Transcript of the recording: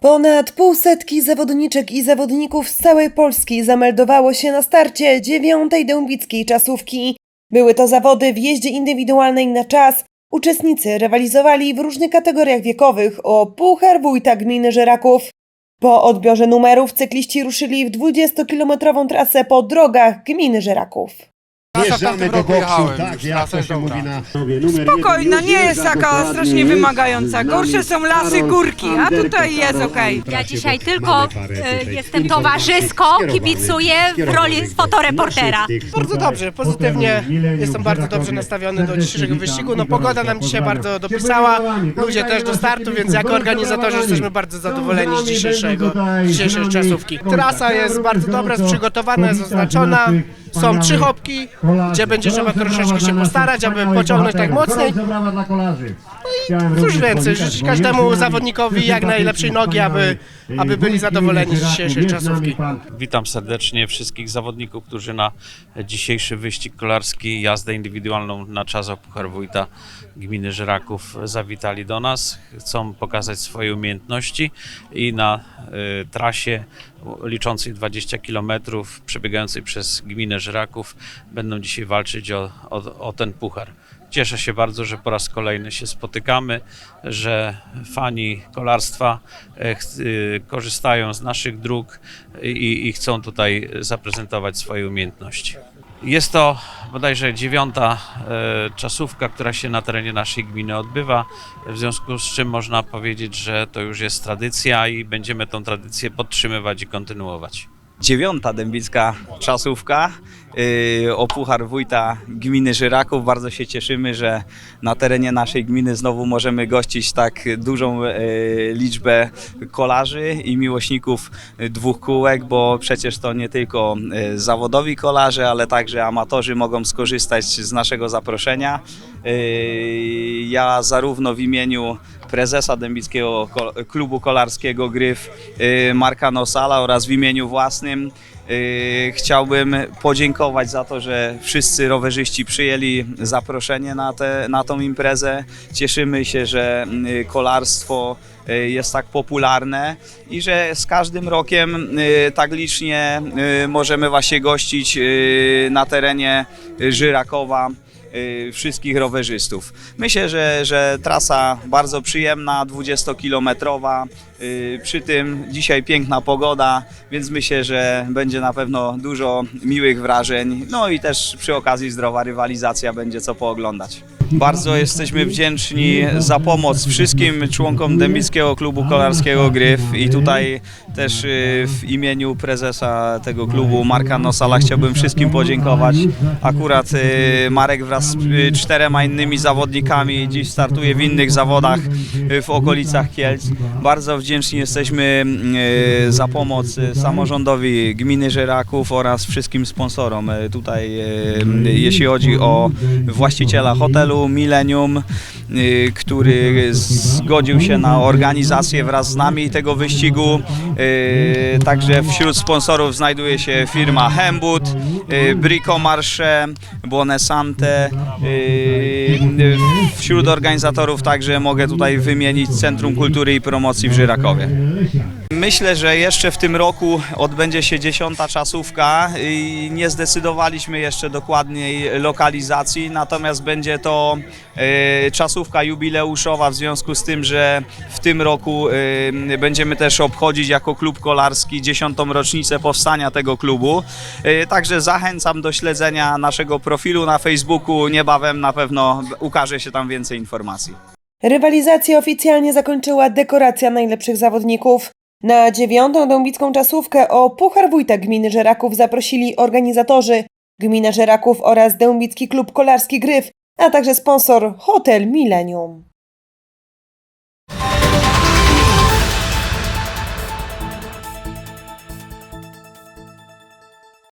Ponad półsetki zawodniczek i zawodników z całej Polski zameldowało się na starcie dziewiątej dębickiej czasówki. Były to zawody w jeździe indywidualnej na czas. Uczestnicy rywalizowali w różnych kategoriach wiekowych o Puchar Wójta Gminy Żeraków. Po odbiorze numerów cykliści ruszyli w 20-kilometrową trasę po drogach Gminy Żeraków. Wjeżdżamy do boksu, tak, jak to się mówi na Spokojna, nie jest taka strasznie wymagająca. Gorsze są lasy, górki, a tutaj jest okej. Ja dzisiaj tylko e, jestem towarzysko, kibicuję w roli fotoreportera. Bardzo dobrze, pozytywnie. Jestem bardzo dobrze nastawiony do dzisiejszego wyścigu. No pogoda nam dzisiaj bardzo dopisała, ludzie też do startu, więc jako organizatorzy jesteśmy bardzo zadowoleni z dzisiejszego, dzisiejszej czasówki. Trasa jest bardzo dobra, jest przygotowana, jest oznaczona. Są trzy hopki, gdzie będzie trzeba troszeczkę się postarać, aby pociągnąć tak mocniej. No Cóż więcej, życzyć każdemu zawodnikowi jak najlepszej nogi, aby, aby byli zadowoleni z dzisiejszej czasówki. Witam serdecznie wszystkich zawodników, którzy na dzisiejszy wyścig kolarski, jazdę indywidualną na czas o Puchar Wójta Gminy Żeraków zawitali do nas. Chcą pokazać swoje umiejętności i na y, trasie liczącej 20 km, przebiegającej przez gminę Żeraków, będą dzisiaj walczyć o, o, o ten puchar. Cieszę się bardzo, że po raz kolejny się spotykamy, że fani kolarstwa e, y, korzystają z naszych dróg i, i chcą tutaj zaprezentować swoje umiejętności. Jest to bodajże dziewiąta e, czasówka, która się na terenie naszej gminy odbywa, w związku z czym można powiedzieć, że to już jest tradycja i będziemy tą tradycję podtrzymywać i kontynuować. dziewiąta dębicka czasówka o Puchar Wójta Gminy Żyraków. Bardzo się cieszymy, że na terenie naszej gminy znowu możemy gościć tak dużą yy, liczbę kolarzy i miłośników dwóch kółek, bo przecież to nie tylko yy, zawodowi kolarze, ale także amatorzy mogą skorzystać z naszego zaproszenia. Yy, Ja zarówno w imieniu prezesa Dębickiego Klubu Kolarskiego Gryf yy, Marka Nosala oraz w imieniu własnym yy, chciałbym podziękować za to, że wszyscy rowerzyści przyjęli zaproszenie na, te, na tą imprezę. Cieszymy się, że yy, kolarstwo yy, jest tak popularne i że z każdym rokiem tak licznie możemy właśnie gościć na terenie Żyrakowa y, wszystkich rowerzystów. Myślę, że, że trasa bardzo przyjemna, 20-kilometrowa. y, Przy tym dzisiaj piękna pogoda, więc myślę, że będzie na pewno dużo miłych wrażeń. No i też przy okazji zdrowa rywalizacja będzie co pooglądać. Bardzo jesteśmy wdzięczni za pomoc wszystkim członkom Dębickiego Klubu Kolarskiego Gryf i tutaj też y, w imieniu prezesa tego klubu Marka Nosala chciałbym wszystkim podziękować. Akurat y, Marek wraz z y, czterema innymi zawodnikami dziś startuje w innych zawodach w okolicach Kielc. Bardzo wdzięczni jesteśmy za pomoc samorządowi gminy Żeraków oraz wszystkim sponsorom. Tutaj jeśli chodzi o właściciela hotelu Millennium, y, który zgodził się na organizację wraz z nami tego wyścigu. Y, Także wśród sponsorów znajduje się firma Hembut, y, Brico Marche, Buonesante. Wśród organizatorów także mogę tutaj wymienić Centrum Kultury i Promocji w Żyrakowie. Myślę, że jeszcze w tym roku odbędzie się dziesiąta czasówka i nie zdecydowaliśmy jeszcze dokładniej lokalizacji, natomiast będzie to e, czasówka jubileuszowa w związku z tym, że w tym roku e, będziemy też obchodzić jako klub kolarski dziesiątą rocznicę powstania tego klubu. E, Także zachęcam do śledzenia naszego profilu na Facebooku. Niebawem na pewno ukaże się tam więcej informacji. Rywalizację oficjalnie zakończyła dekoracja najlepszych zawodników. Na dziewiątą dębicką czasówkę o Puchar Wójta Gminy Żeraków zaprosili organizatorzy Gmina Żeraków oraz Dębicki Klub Kolarski Gryf, a także sponsor Hotel Millennium.